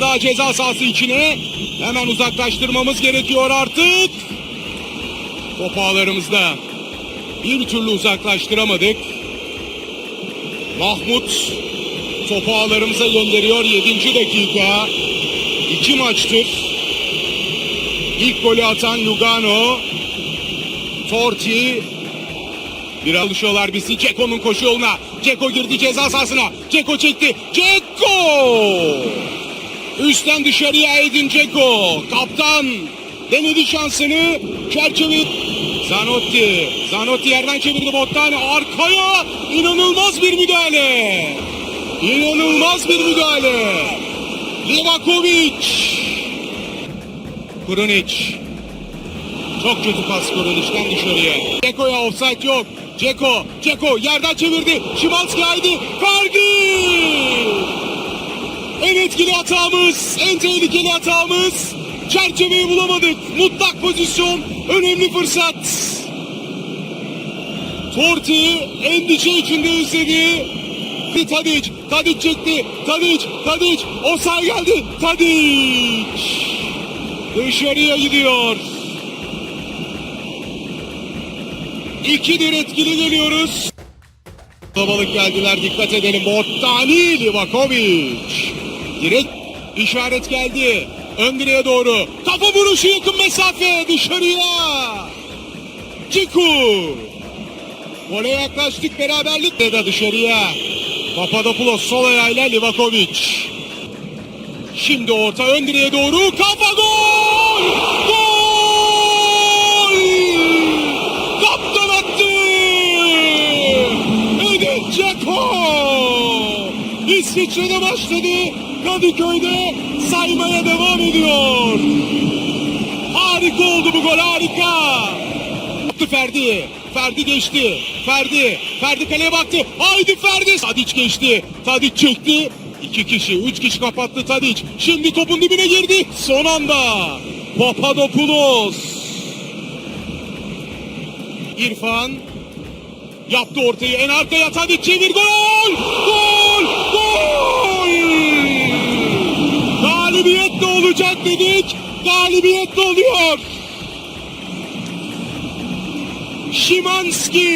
Daha ceza sahası içine hemen uzaklaştırmamız gerekiyor artık. Top ağlarımızda bir türlü uzaklaştıramadık. Mahmut topu gönderiyor 7. dakika. İki maçtır. İlk golü atan Lugano. Torti. Bir alışıyorlar bizi. Ceko'nun koşu yoluna. Ceko girdi ceza sahasına. Ceko çekti. Ceko! Üstten dışarıya Edin Ceko. Kaptan denedi şansını. Çerçeve Zanotti. Zanotti yerden çevirdi Bottani. Arkaya inanılmaz bir müdahale. İnanılmaz bir müdahale. Livakovic. Kurunic. Çok kötü pas Kurunic'ten dışarıya. Ceko'ya offside yok. Ceko, Ceko yerden çevirdi. Şimanski haydi. Ferdi! En etkili hatamız, en tehlikeli hatamız. Çerçeveyi bulamadık. Mutlak pozisyon, önemli fırsat. Torti endişe içinde izledi. Tadic, Tadic çekti. Tadic, Tadic. Osay geldi. Tadic. Dışarıya gidiyor. İkidir etkili geliyoruz. Kalabalık geldiler dikkat edelim. Bottani Livakovic. Direkt işaret geldi. Ön direğe doğru. Kafa vuruşu yakın mesafe dışarıya. Ciku. Gole yaklaştık beraberlik de dışarıya. Papadopoulos sol ayağıyla Livakovic. Şimdi orta ön direğe doğru kafa gol! Gol! Kaptan attı! Edin Dzeko! İsviçre'de başladı. Kadıköy'de saymaya devam ediyor. Harika oldu bu gol harika. Ferdi. Ferdi geçti. Ferdi. Ferdi kaleye baktı. Haydi Ferdi. Tadic geçti. Tadic çekti. İki kişi, üç kişi kapattı Tadic. Şimdi topun dibine girdi. Son anda. Papadopoulos. İrfan. Yaptı ortayı. En arkaya Tadic çevir. Gol! Gol! Galibiyet de olacak dedik. Galibiyet de oluyor. Şimanski.